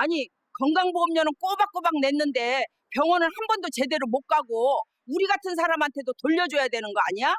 아니 건강보험료는 꼬박꼬박 냈는데 병원을 한 번도 제대로 못 가고 우리 같은 사람한테도 돌려줘야 되는 거 아니야?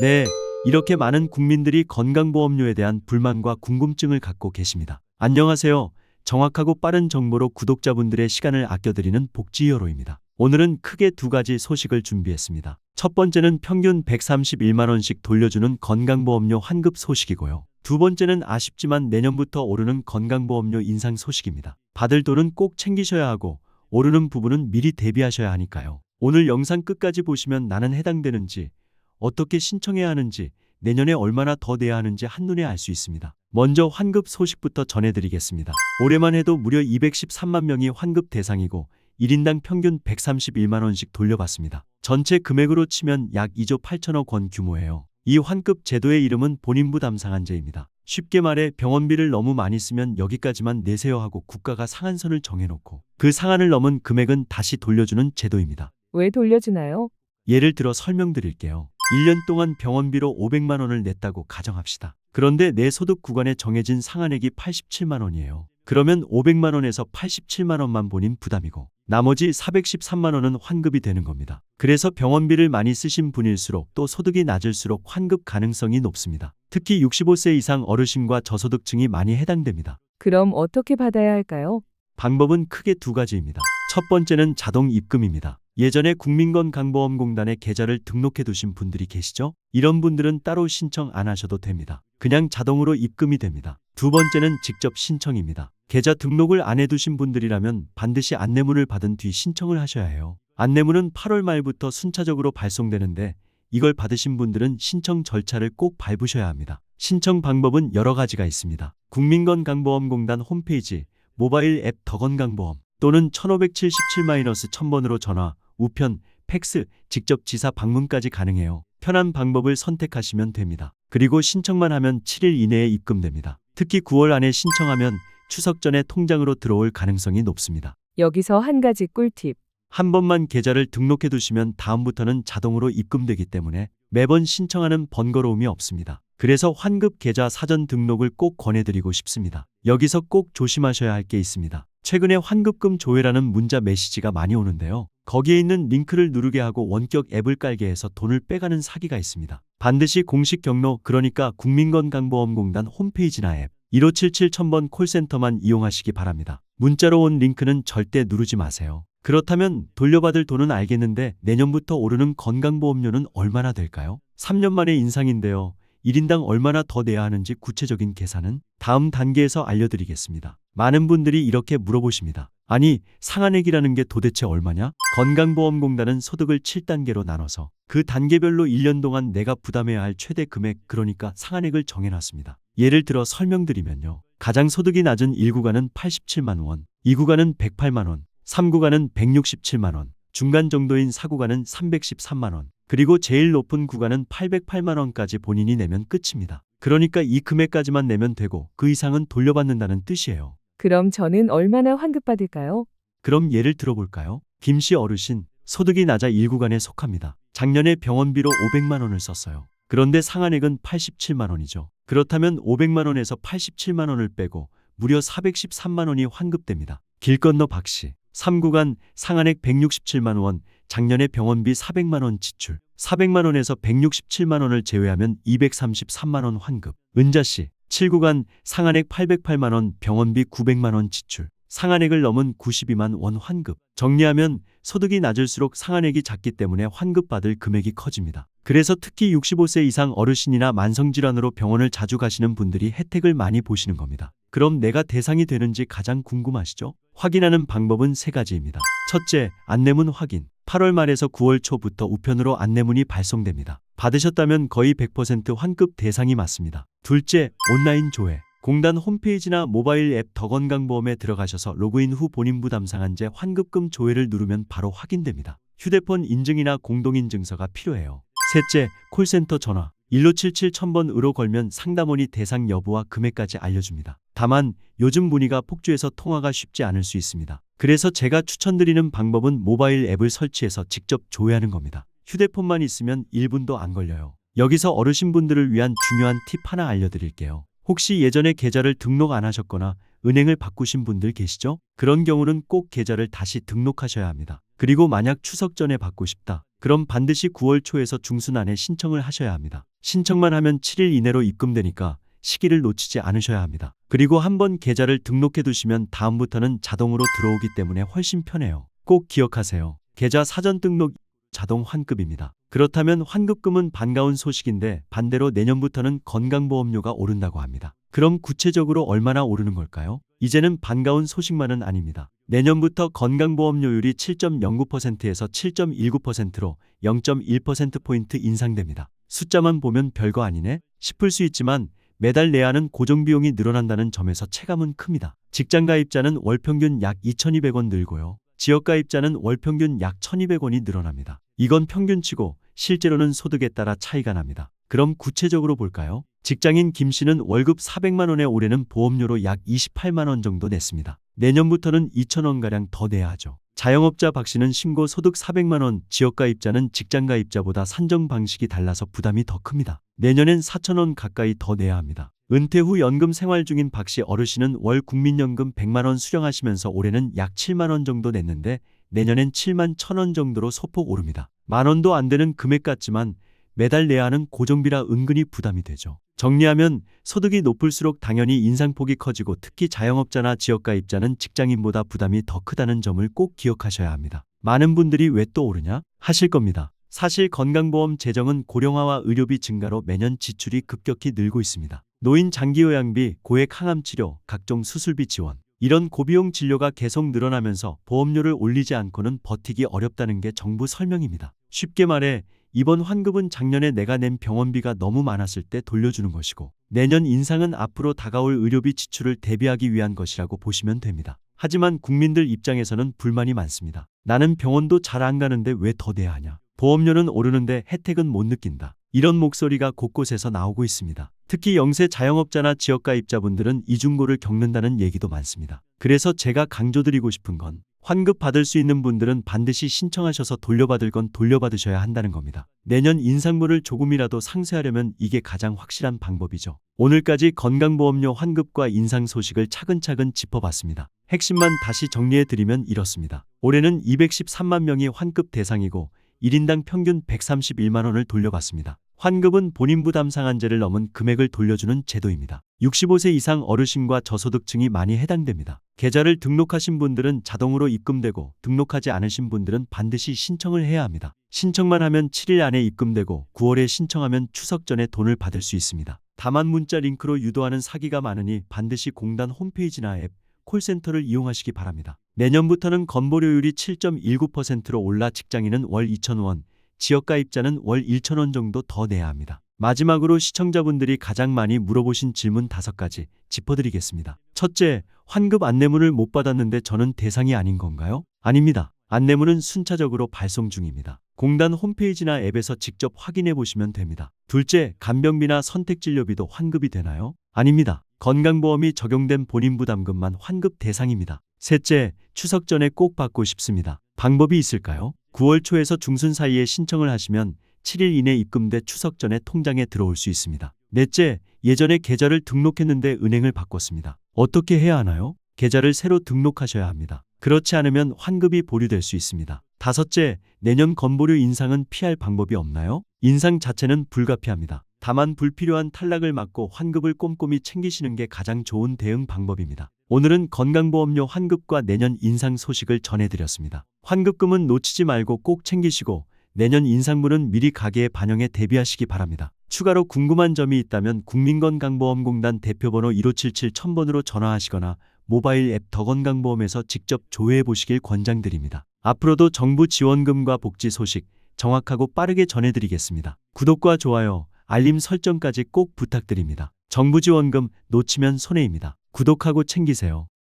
네, 이렇게 많은 국민들이 건강보험료에 대한 불만과 궁금증을 갖고 계십니다. 안녕하세요. 정확하고 빠른 정보로 구독자분들의 시간을 아껴드리는 복지히어로입니다. 오늘은 크게 두 가지 소식을 준비했습니다. 첫 번째는 평균 131만 원씩 돌려주는 건강보험료 환급 소식이고요. 두 번째는 아쉽지만 내년부터 오르는 건강보험료 인상 소식입니다. 받을 돈은 꼭 챙기셔야 하고 오르는 부분은 미리 대비하셔야 하니까요. 오늘 영상 끝까지 보시면 나는 해당되는지 어떻게 신청해야 하는지 내년에 얼마나 더 내야 하는지 한눈에 알 수 있습니다. 먼저 환급 소식부터 전해드리겠습니다. 올해만 해도 무려 213만 명이 환급 대상이고 1인당 평균 131만 원씩 돌려받습니다. 전체 금액으로 치면 약 2조 8천억 원 규모예요. 이 환급 제도의 이름은 본인부담 상한제입니다. 쉽게 말해 병원비를 너무 많이 쓰면 여기까지만 내세요 하고 국가가 상한선을 정해놓고 그 상한을 넘은 금액은 다시 돌려주는 제도입니다. 왜 돌려주나요? 예를 들어 설명드릴게요. 1년 동안 병원비로 500만 원을 냈다고 가정합시다. 그런데 내 소득 구간에 정해진 상한액이 87만 원이에요. 그러면 500만 원에서 87만 원만 본인 부담이고 나머지 413만 원은 환급이 되는 겁니다. 그래서 병원비를 많이 쓰신 분일수록 또 소득이 낮을수록 환급 가능성이 높습니다. 특히 65세 이상 어르신과 저소득층이 많이 해당됩니다. 그럼 어떻게 받아야 할까요? 방법은 크게 두 가지입니다. 첫 번째는 자동 입금입니다. 예전에 국민건강보험공단에 계좌를 등록해 두신 분들이 계시죠? 이런 분들은 따로 신청 안 하셔도 됩니다. 그냥 자동으로 입금이 됩니다. 두 번째는 직접 신청입니다. 계좌 등록을 안 해두신 분들이라면 반드시 안내문을 받은 뒤 신청을 하셔야 해요. 안내문은 8월 말부터 순차적으로 발송되는데 이걸 받으신 분들은 신청 절차를 꼭 밟으셔야 합니다. 신청 방법은 여러 가지가 있습니다. 국민건강보험공단 홈페이지, 모바일 앱 더건강보험 또는 1577-1000번으로 전화, 우편, 팩스, 직접 지사 방문까지 가능해요. 편한 방법을 선택하시면 됩니다. 그리고 신청만 하면 7일 이내에 입금됩니다. 특히 9월 안에 신청하면 추석 전에 통장으로 들어올 가능성이 높습니다. 여기서 한 가지 꿀팁. 한 번만 계좌를 등록해 두시면 다음부터는 자동으로 입금되기 때문에 매번 신청하는 번거로움이 없습니다. 그래서 환급 계좌 사전 등록을 꼭 권해드리고 싶습니다. 여기서 꼭 조심하셔야 할 게 있습니다. 최근에 환급금 조회라는 문자 메시지가 많이 오는데요. 거기에 있는 링크를 누르게 하고 원격 앱을 깔게 해서 돈을 빼가는 사기가 있습니다. 반드시 공식 경로 그러니까 국민건강보험공단 홈페이지나 앱 1577 1000번 콜센터만 이용하시기 바랍니다. 문자로 온 링크는 절대 누르지 마세요. 그렇다면 돌려받을 돈은 알겠는데 내년부터 오르는 건강보험료는 얼마나 될까요? 3년 만에 인상인데요. 1인당 얼마나 더 내야 하는지 구체적인 계산은 다음 단계에서 알려드리겠습니다. 많은 분들이 이렇게 물어보십니다. 아니, 상한액이라는 게 도대체 얼마냐? 건강보험공단은 소득을 7단계로 나눠서 그 단계별로 1년 동안 내가 부담해야 할 최대 금액, 그러니까 상한액을 정해놨습니다. 예를 들어 설명드리면요. 가장 소득이 낮은 1구간은 87만 원, 2구간은 108만 원, 3구간은 167만 원, 중간 정도인 4구간은 313만 원, 그리고 제일 높은 구간은 808만 원까지 본인이 내면 끝입니다. 그러니까 이 금액까지만 내면 되고 그 이상은 돌려받는다는 뜻이에요. 그럼 저는 얼마나 환급받을까요? 그럼 예를 들어볼까요? 김 씨 어르신, 소득이 낮아 1구간에 속합니다. 작년에 병원비로 500만 원을 썼어요. 그런데 상한액은 87만 원이죠. 그렇다면 500만 원에서 87만 원을 빼고 무려 413만 원이 환급됩니다. 길 건너 박 씨, 3구간 상한액 167만 원, 작년에 병원비 400만 원 지출, 400만 원에서 167만 원을 제외하면 233만 원 환급. 은자 씨, 7구간 상한액 808만 원, 병원비 900만 원 지출, 상한액을 넘은 92만 원 환급. 정리하면 소득이 낮을수록 상한액이 작기 때문에 환급받을 금액이 커집니다. 그래서 특히 65세 이상 어르신이나 만성질환으로 병원을 자주 가시는 분들이 혜택을 많이 보시는 겁니다. 그럼 내가 대상이 되는지 가장 궁금하시죠? 확인하는 방법은 세 가지입니다. 첫째, 안내문 확인. 8월 말에서 9월 초부터 우편으로 안내문이 발송됩니다. 받으셨다면 거의 100% 환급 대상이 맞습니다. 둘째, 온라인 조회. 공단 홈페이지나 모바일 앱 더건강보험에 들어가셔서 로그인 후 본인 부담 상한제 환급금 조회를 누르면 바로 확인됩니다. 휴대폰 인증이나 공동인증서가 필요해요. 셋째, 콜센터 전화. 1577 1000번으로 걸면 상담원이 대상 여부와 금액까지 알려줍니다. 다만 요즘 문의가 폭주해서 통화가 쉽지 않을 수 있습니다. 그래서 제가 추천드리는 방법은 모바일 앱을 설치해서 직접 조회하는 겁니다. 휴대폰만 있으면 1분도 안 걸려요. 여기서 어르신분들을 위한 중요한 팁 하나 알려드릴게요. 혹시 예전에 계좌를 등록 안 하셨거나 은행을 바꾸신 분들 계시죠? 그런 경우는 꼭 계좌를 다시 등록하셔야 합니다. 그리고 만약 추석 전에 받고 싶다. 그럼 반드시 9월 초에서 중순 안에 신청을 하셔야 합니다. 신청만 하면 7일 이내로 입금되니까 시기를 놓치지 않으셔야 합니다. 그리고 한번 계좌를 등록해 두시면 다음부터는 자동으로 들어오기 때문에 훨씬 편해요. 꼭 기억하세요. 계좌 사전 등록 자동 환급입니다. 그렇다면 환급금은 반가운 소식인데 반대로 내년부터는 건강보험료가 오른다고 합니다. 그럼 구체적으로 얼마나 오르는 걸까요? 이제는 반가운 소식만은 아닙니다. 내년부터 건강보험료율이 7.09%에서 7.19%로 0.1%포인트 인상됩니다. 숫자만 보면 별거 아니네? 싶을 수 있지만 매달 내야 하는 고정비용이 늘어난다는 점에서 체감은 큽니다. 직장가입자는 월 평균 약 2,200원 늘고요. 지역가입자는 월 평균 약 1,200원이 늘어납니다. 이건 평균치고 실제로는 소득에 따라 차이가 납니다. 그럼 구체적으로 볼까요? 직장인 김 씨는 월급 400만 원에 올해는 보험료로 약 28만 원 정도 냈습니다. 내년부터는 2천 원가량 더 내야 하죠. 자영업자 박 씨는 신고 소득 400만 원, 지역가입자는 직장가입자보다 산정 방식이 달라서 부담이 더 큽니다. 내년엔 4천 원 가까이 더 내야 합니다. 은퇴 후 연금 생활 중인 박 씨 어르신은 월 국민연금 100만 원 수령하시면서 올해는 약 7만 원 정도 냈는데 내년엔 7만 1천 원 정도로 소폭 오릅니다. 만 원도 안 되는 금액 같지만 매달 내야 하는 고정비라 은근히 부담이 되죠. 정리하면 소득이 높을수록 당연히 인상폭이 커지고 특히 자영업자나 지역가입자는 직장인보다 부담이 더 크다는 점을 꼭 기억하셔야 합니다. 많은 분들이 왜 또 오르냐 하실 겁니다. 사실 건강보험 재정은 고령화와 의료비 증가로 매년 지출이 급격히 늘고 있습니다. 노인 장기요양비, 고액 항암치료, 각종 수술비 지원, 이런 고비용 진료가 계속 늘어나면서 보험료를 올리지 않고는 버티기 어렵다는 게 정부 설명입니다. 쉽게 말해 이번 환급은 작년에 내가 낸 병원비가 너무 많았을 때 돌려주는 것이고 내년 인상은 앞으로 다가올 의료비 지출을 대비하기 위한 것이라고 보시면 됩니다. 하지만 국민들 입장에서는 불만이 많습니다. 나는 병원도 잘 안 가는데 왜 더 내야 하냐? 보험료는 오르는데 혜택은 못 느낀다. 이런 목소리가 곳곳에서 나오고 있습니다. 특히 영세 자영업자나 지역가입자분들은 이중고를 겪는다는 얘기도 많습니다. 그래서 제가 강조드리고 싶은 건 환급 받을 수 있는 분들은 반드시 신청하셔서 돌려받을 건 돌려받으셔야 한다는 겁니다. 내년 인상분을 조금이라도 상쇄하려면 이게 가장 확실한 방법이죠. 오늘까지 건강보험료 환급과 인상 소식을 차근차근 짚어봤습니다. 핵심만 다시 정리해드리면 이렇습니다. 올해는 213만 명이 환급 대상이고 1인당 평균 131만 원을 돌려받습니다. 환급은 본인 부담 상한제를 넘은 금액을 돌려주는 제도입니다. 65세 이상 어르신과 저소득층이 많이 해당됩니다. 계좌를 등록하신 분들은 자동으로 입금되고 등록하지 않으신 분들은 반드시 신청을 해야 합니다. 신청만 하면 7일 안에 입금되고 9월에 신청하면 추석 전에 돈을 받을 수 있습니다. 다만 문자 링크로 유도하는 사기가 많으니 반드시 공단 홈페이지나 앱, 콜센터를 이용하시기 바랍니다. 내년부터는 건보료율이 7.19%로 올라 직장인은 월 2,000원, 지역가입자는 월 1,000원 정도 더 내야 합니다. 마지막으로 시청자분들이 가장 많이 물어보신 질문 5가지 짚어드리겠습니다. 첫째, 환급 안내문을 못 받았는데 저는 대상이 아닌 건가요? 아닙니다. 안내문은 순차적으로 발송 중입니다. 공단 홈페이지나 앱에서 직접 확인해 보시면 됩니다. 둘째, 간병비나 선택진료비도 환급이 되나요? 아닙니다. 건강보험이 적용된 본인 부담금만 환급 대상입니다. 셋째, 추석 전에 꼭 받고 싶습니다. 방법이 있을까요? 9월 초에서 중순 사이에 신청을 하시면 7일 이내 입금돼 추석 전에 통장에 들어올 수 있습니다. 넷째, 예전에 계좌를 등록했는데 은행을 바꿨습니다. 어떻게 해야 하나요? 계좌를 새로 등록하셔야 합니다. 그렇지 않으면 환급이 보류될 수 있습니다. 다섯째, 내년 건보료 인상은 피할 방법이 없나요? 인상 자체는 불가피합니다. 다만 불필요한 탈락을 막고 환급을 꼼꼼히 챙기시는 게 가장 좋은 대응 방법입니다. 오늘은 건강보험료 환급과 내년 인상 소식을 전해드렸습니다. 환급금은 놓치지 말고 꼭 챙기시고 내년 인상분은 미리 가계에 반영해 대비하시기 바랍니다. 추가로 궁금한 점이 있다면 국민건강보험공단 대표번호 1577-1000번으로 전화하시거나 모바일 앱 더건강보험에서 직접 조회해 보시길 권장드립니다. 앞으로도 정부 지원금과 복지 소식 정확하고 빠르게 전해드리겠습니다. 구독과 좋아요, 알림 설정까지 꼭 부탁드립니다. 정부 지원금 놓치면 손해입니다. 구독하고 챙기세요.